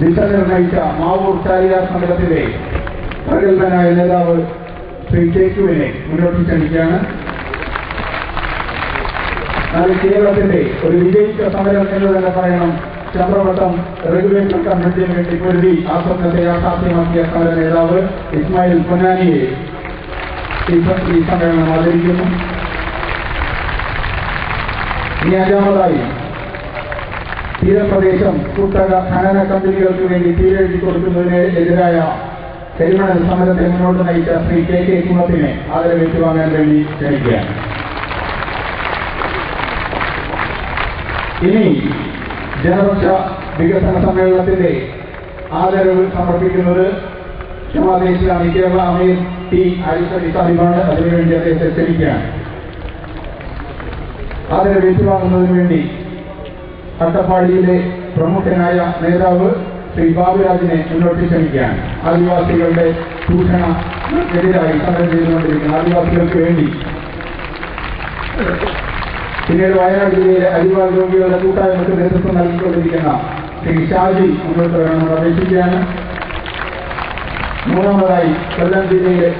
ദിശ നിർണയിച്ച മാവൂർ ചാരിയാർ സമരത്തിലെ പ്രഗത്ഭനായ നേതാവ് ശ്രീ കേക്കുവിനെ മുന്നോട്ട് ക്ഷണിക്കുകയാണ് എന്നാൽ കേരളത്തിന്റെ ഒരു വിജയിച്ച സമരം എന്ന് തന്നെ പറയണം. ചന്ദ്രവട്ടം റെഗുലേറ്റർ കമ്മിറ്റിന് വേണ്ടി പൊരുതി ആ സ്വപ്നത്തെ യാഥാർത്ഥ്യമാക്കിയ സമര നേതാവ് ഇസ്മായിൽ പൊന്നാനിയെ ഈ സമ്മേളനം ആദരിക്കുന്നു. ഇനി അഞ്ചാമതായി തീരപ്രദേശം കുത്തക ഖനന കമ്പനികൾക്ക് വേണ്ടി തീരെഴുതി കൊടുക്കുന്നതിന് എതിരായ കരിമണൽ സമരത്തെ മുന്നോട്ട് നയിച്ച ശ്രീ കെ കെ കുളത്തിനെ ആദരവേറ്റുവാങ്ങാൻ വേണ്ടി ക്ഷണിക്കുകയാണ്. ഇനി ജനപക്ഷ വികസന സമ്മേളനത്തിന്റെ ആദരവ് സമർപ്പിക്കുന്നത് ജമാഅത്തെ ഇസ്ലാമി കേരള അമീർ ടി അരിസലി സാഹിബാണ്. അതിനുവേണ്ടി അദ്ദേഹത്തെ ക്ഷണിക്കുകയാണ്. ആദരവേറ്റ് വാങ്ങുന്നതിന് വേണ്ടി അട്ടപ്പാടിയിലെ പ്രമുഖനായ നേതാവ് ശ്രീ ബാബുരാജിനെ മുന്നോട്ട് ക്ഷണിക്കുകയാണ്. ആദിവാസികളുടെ ചൂഷണത്തിനെതിരായി സമരം ചെയ്തുകൊണ്ടിരിക്കുന്ന ആദിവാസികൾക്ക് വേണ്ടി. പിന്നീട് വയനാട് ജില്ലയിലെ അരിവാൾ രോഗികളുടെ കൂട്ടായ്മക്ക് നേതൃത്വം നൽകിക്കൊണ്ടിരിക്കുന്ന ശ്രീ ഷാജി മുന്നോട്ട് വരണമെന്ന് അപേക്ഷിക്കുകയാണ്. മൂന്നാമതായി കൊല്ലം ജില്ലയിലെ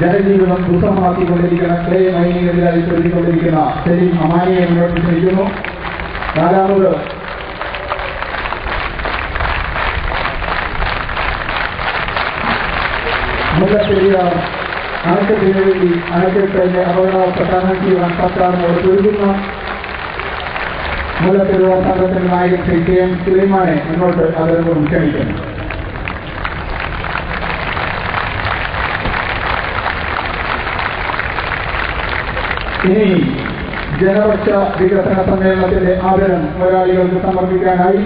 ജനജീവിതം ദുസ്സഹമാക്കിക്കൊണ്ടിരിക്കുന്ന ക്ലേ മൈനിനെതിരായി ചൊല്ലിക്കൊണ്ടിരിക്കുന്ന ശരി അമാനിയെ മുന്നോട്ട് ക്ഷണിക്കുന്നു. നാലാമത് മുല്ലപ്പെരിയാർ അണക്കെട്ടിന് വേണ്ടി അണക്കെട്ടിന്റെ അപകടാവസ്ഥ തരണം ചെയ്യുവാൻ സർക്കാരിനോട് പൊരുതുന്ന മുല്ലപ്പെരിയാർ സംഘത്തിന്റെ നായകൻ ശ്രീ കെ എം സുലൈമാനെ മുന്നോട്ട് അവരോടും ക്ഷണിക്കുന്നു ഇനി ജനപക്ഷ വികസന സമ്മേളനത്തിന്റെ ആദരം മലയാളികൾക്ക് സമർപ്പിക്കാനായി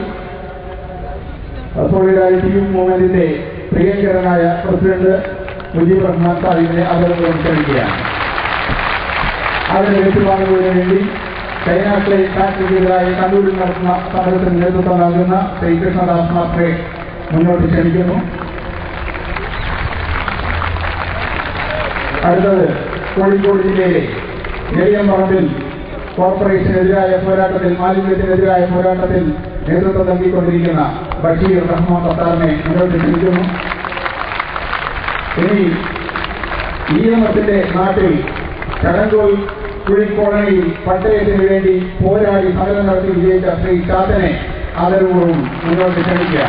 സോളിഡാരിറ്റി മൂവ്മെന്റിന്റെ പ്രിയങ്കരനായ പ്രസിഡന്റ് മുജീബ് റഹ്മാൻ സാഹിബിനെ ആദരവുകളും ക്ഷണിക്കുകയാണ്. അതിന് ഏറ്റുവാങ്ങുന്നതിന് വേണ്ടി ചൈനാക്കളെ ഫാക്ടറിക്കെതിരായി കണ്ണൂരിൽ നടത്തുന്ന സമരത്തിന് നേതൃത്വം നൽകുന്ന ശ്രീകൃഷ്ണദാസ് മാത്രെ മുന്നോട്ട് ക്ഷണിക്കുന്നു. അടുത്തത് കോഴിക്കോട് ജില്ലയിലെ നെയ്യമ്പറമ്പിൽ കോർപ്പറേഷനെതിരായ പോരാട്ടത്തിൽ മാലിന്യത്തിനെതിരായ പോരാട്ടത്തിൽ നേതൃത്വം നൽകിക്കൊണ്ടിരിക്കുന്ന ബഷീർ റഹ്മാൻ സത്താറിനെ മുന്നോട്ട് ക്ഷണിക്കുന്നു. ഇനി എം എസിന്റെ നാട്ടിൽ കടങ്കോൽ കുഴിക്കോളനിയിൽ പട്ടയത്തിന് വേണ്ടി പോരാടി സമരം നടത്തി വിജയിച്ച ശ്രീ ചാത്തനെ ആദരവോടും മുന്നോട്ട് ക്ഷണിക്കുക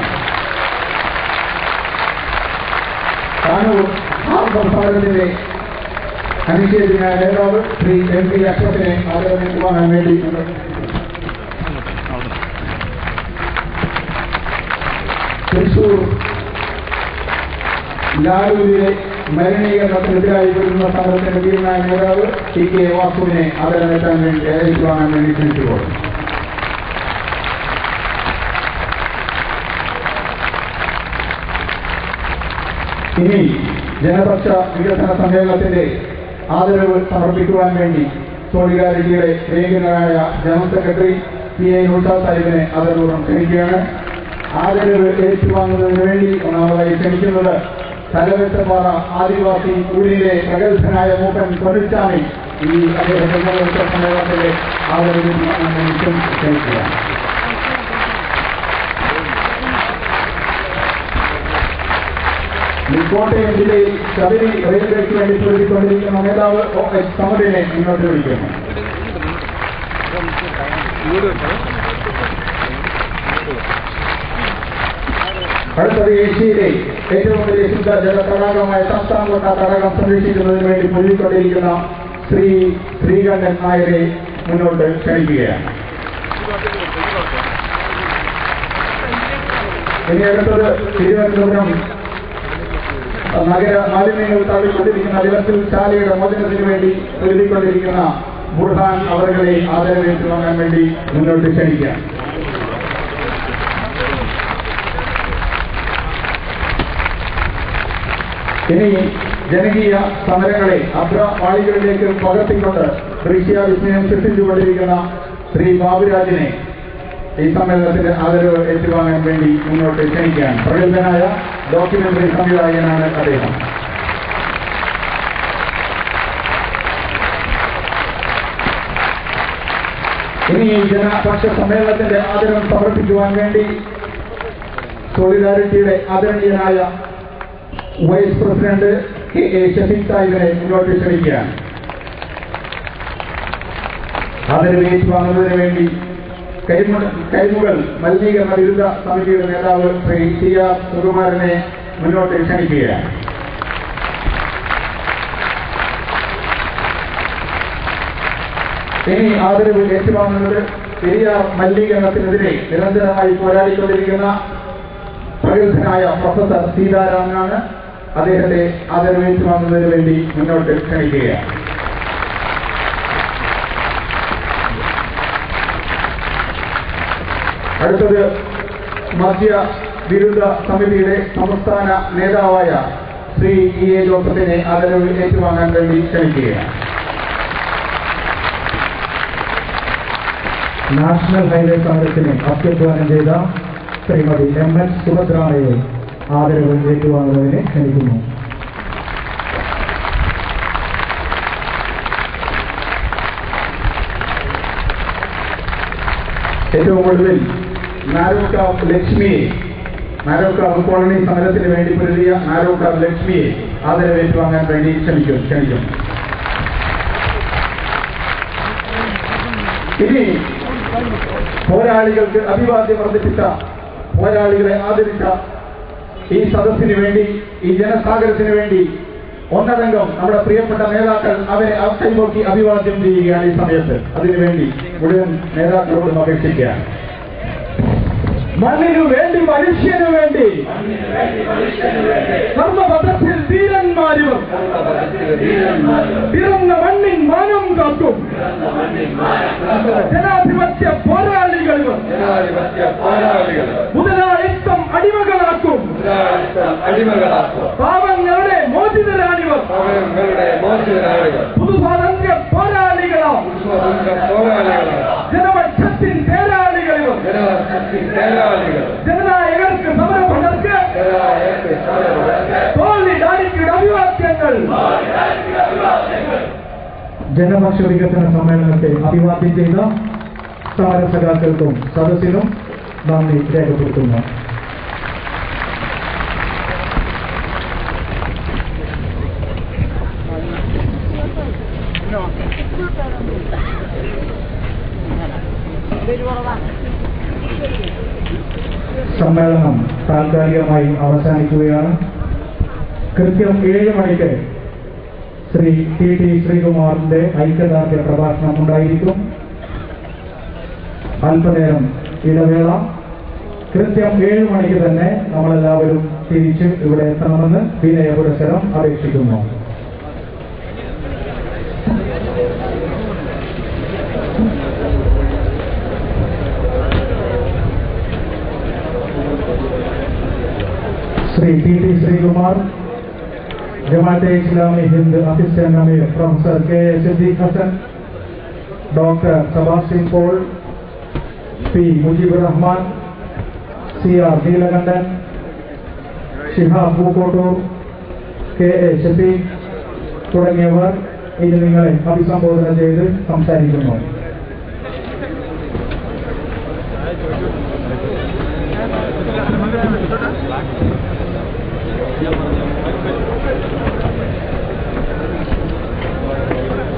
താനൂർ ഹാർബർ സമരത്തിന്റെ അനിശ്ചിതനായ നേതാവ് ശ്രീ എം പി അഷ്റഫിനെ ആദരവേറ്റുവാങ്ങാൻ വേണ്ടി മുന്നോട്ട് തൃശൂർ ലാലൂരിലെ മലിനീകരണത്തിനെതിരായി വരുന്ന സമരത്തിന്റെ തീരുമാന നേതാവ് ടി കെ വാസുവിനെ ആദരവേറ്റാൻ വേണ്ടി ഏറ്റുവാങ്ങാൻ വേണ്ടി ക്ഷണിച്ചുപോകും ഇനി ജനപക്ഷ വികസന സമ്മേളനത്തിന്റെ ആദരവ് സമർപ്പിക്കുവാൻ വേണ്ടി സോളിഡാരിറ്റിയുടെ ലേഖകനായ ജനറൽ സെക്രട്ടറി പി എ നൂഷാ സാഹിബിനെ ആദരപൂർവം ക്ഷണിക്കുകയാണ്. ആദരവ് ഏറ്റുവാങ്ങുന്നതിന് വേണ്ടി ഒന്നാമതായി ക്ഷണിക്കുന്നത് തലവെട്ടപ്പാറ ആദിവാസി ഊരിലെ പ്രഗത്ഭനായ മൂപ്പൻ കൊടിച്ചാമി ഈ അദ്ദേഹത്തിന്റെ ജനപക്ഷ സമ്മേളനത്തിന്റെ ആദരവ് ഏറ്റുവാങ്ങാൻ വേണ്ടി ക്ഷണിക്കുകയാണ്. ഈ കോട്ടയം ജില്ലയിൽ ശബരി റെയിൽവേക്ക് വേണ്ടി പൊരുതിക്കൊണ്ടിരിക്കുന്ന നേതാവ് സമദിനെ മുന്നോട്ട് വിളിക്കുന്നു അടുത്തത് ഏഷ്യയിലെ ഏറ്റവും വലിയ ശുദ്ധ ജല തടാകമായ തടാകം സംരക്ഷിക്കുന്നതിന് വേണ്ടി പൊരുതിക്കൊണ്ടിരിക്കുന്ന ശ്രീ ശ്രീകണ്ഠൻ നായരെ മുന്നോട്ട് ക്ഷണിക്കുകയാണ്. ഇനി അടുത്തത് തിരുവനന്തപുരം നഗര മാലിന്യങ്ങൾ തള്ളിക്കൊണ്ടിരിക്കുന്ന ദിവസത്തിൽ ശാലയുടെ മോചനത്തിന് വേണ്ടി എഴുതിക്കൊണ്ടിരിക്കുന്ന ബുർഹാൻ അവരുടെ ആദരവേറ്റ് വാങ്ങാൻ വേണ്ടി മുന്നോട്ട് ക്ഷണിക്കാം. ഇനി ജനകീയ സമരങ്ങളെ അഗ്രവാളികളിലേക്ക് പകർത്തിക്കൊണ്ട് ദൃശ്യ വിസ്മയം സൃഷ്ടിച്ചുകൊണ്ടിരിക്കുന്ന ശ്രീ ബാബുരാജിനെ ഈ സമ്മേളനത്തിന്റെ ആദരവ് ഏറ്റുവാങ്ങാൻ വേണ്ടി മുന്നോട്ട് ക്ഷണിക്കുകയാണ്. പ്രഗത്ഭനായ ഡോക്യുമെന്ററി സംവിധായകനാണ് അദ്ദേഹം. ഇനി ഈ ജനപക്ഷ സമ്മേളനത്തിന്റെ ആദരം സമർപ്പിക്കുവാൻ വേണ്ടി സോളിഡാരിറ്റിയുടെ ആദരണീയനായ vice president K A Shafeeq സാഹിബിനെ മുന്നോട്ട് ക്ഷണിക്കുകയാണ്. ആദരവ് ഏറ്റുവാങ്ങുന്നതിന് വേണ്ടി കൈമുകൾ മലിനീകരണ വിരുദ്ധ സമിതിയുടെ നേതാവ് ശ്രീ ടി ആർ സുകുമാരനെ മുന്നോട്ട് ക്ഷണിക്കുകയാണ്. ഇനി ആദരവ് ഏറ്റുവാങ്ങുന്നത് പെരിയാർ മലിനീകരണത്തിനെതിരെ നിരന്തരമായി പോരാടിക്കൊണ്ടിരിക്കുന്ന പ്രഗത്ഭനായ പ്രൊഫസർ സീതാരാമനാണ്. അദ്ദേഹത്തെ ആദരവ് ഏറ്റുവാങ്ങുന്നതിന് വേണ്ടി മുന്നോട്ട് ക്ഷണിക്കുകയാണ്. അടുത്തത് മധ്യ വിരുദ്ധ സമിതിയുടെ സംസ്ഥാന നേതാവായ ശ്രീ ഇ എ ജോസഫിനെ ആദരവ് ഏറ്റുവാങ്ങാൻ വേണ്ടി ക്ഷണിക്കുകയാണ്. നാഷണൽ ഹൈവേ സമരത്തിന് അത്യധ്വാനം ചെയ്ത ശ്രീമതി എം എൻ സുഭദ്രാണയെ ആദരവ് ഏറ്റുവാങ്ങുന്നതിനെ ക്ഷണിക്കുന്നു. ഏറ്റവും ഒടുവിൽ നാരോക്കാവ് ലക്ഷ്മിയെ നാരോക്കാവ് കോളനി സമരത്തിന് വേണ്ടി പൊരുതിയ നാരോക്കാവ് ലക്ഷ്മിയെ ആദരവ് വേണ്ടി ക്ഷണിക്കും ക്ഷണിക്കും. ഇനി പോരാളികൾക്ക് അഭിവാദ്യം വർദ്ധിപ്പിച്ച പോരാളികളെ ആദരിച്ച ഈ സദസ്സിന് വേണ്ടി ഈ ജനസാഗരത്തിന് വേണ്ടി ഒന്നടങ്കം നമ്മുടെ പ്രിയപ്പെട്ട നേതാക്കൾ അവരെ കൈപോക്കി അഭിവാദ്യം ചെയ്യുകയാണ് ഈ സമയത്ത്. അതിനുവേണ്ടി മുഴുവൻ നേതാക്കളോടും അപേക്ഷിക്കുകയാണ്. മണ്ണിനു വേണ്ടി മനുഷ്യനു വേണ്ടി ധർമ്മപഥത്തിൽ ധീരന്മാരും പിറന്ന മണ്ണിൻ മാനം കാക്കും ജനാധിപത്യ പോരാളികളും ജനാധിപത്യ പോരാളികൾ മുതലാളിത്തം അടിമകളാക്കും അടിമകളാക്കുക പാവങ്ങളുടെ മോചിതരാണിവർ അവരുടെ മോചിതരാളികൾ പുതുസ്വാതന്ത്ര്യ ജനപക്ഷ വികസന സമ്മേളനത്തെ അഭിവാദ്യം ചെയ്ത സമരസഖാക്കൾക്കും സദസ്സിനും നന്ദി രേഖപ്പെടുത്തുന്നു. സമ്മേളനം താൽക്കാലികമായി അവസാനിക്കുകയാണ്. കൃത്യം ഏഴ് മണിക്ക് ശ്രീ ടി ടി ശ്രീകുമാറിന്റെ ഐക്യദാർഢ്യ പ്രഭാഷണം ഉണ്ടായിരിക്കും. അല്പനേരം ഇടവേള. കൃത്യം ഏഴ് മണിക്ക് തന്നെ നമ്മളെല്ലാവരും തിരിച്ച് ഇവിടെ എത്തണമെന്ന് വിനയ പുരസ്സരം അപേക്ഷിക്കുന്നു. Shri T T Sreekumar Jamaat Islami Hind assistant अमीर professor K Siddique Hasan doctor Shabab Singh pole P Mujeebur Rahman C R Neelakandan Shihab Pookkottur K A Shafeeq തുടങ്ങിയവർ ഇന്ന് നിങ്ങളെ അഭിസംബോധന ചെയ്ത് സംസാരിക്കുന്നു. Thank you. Thank you.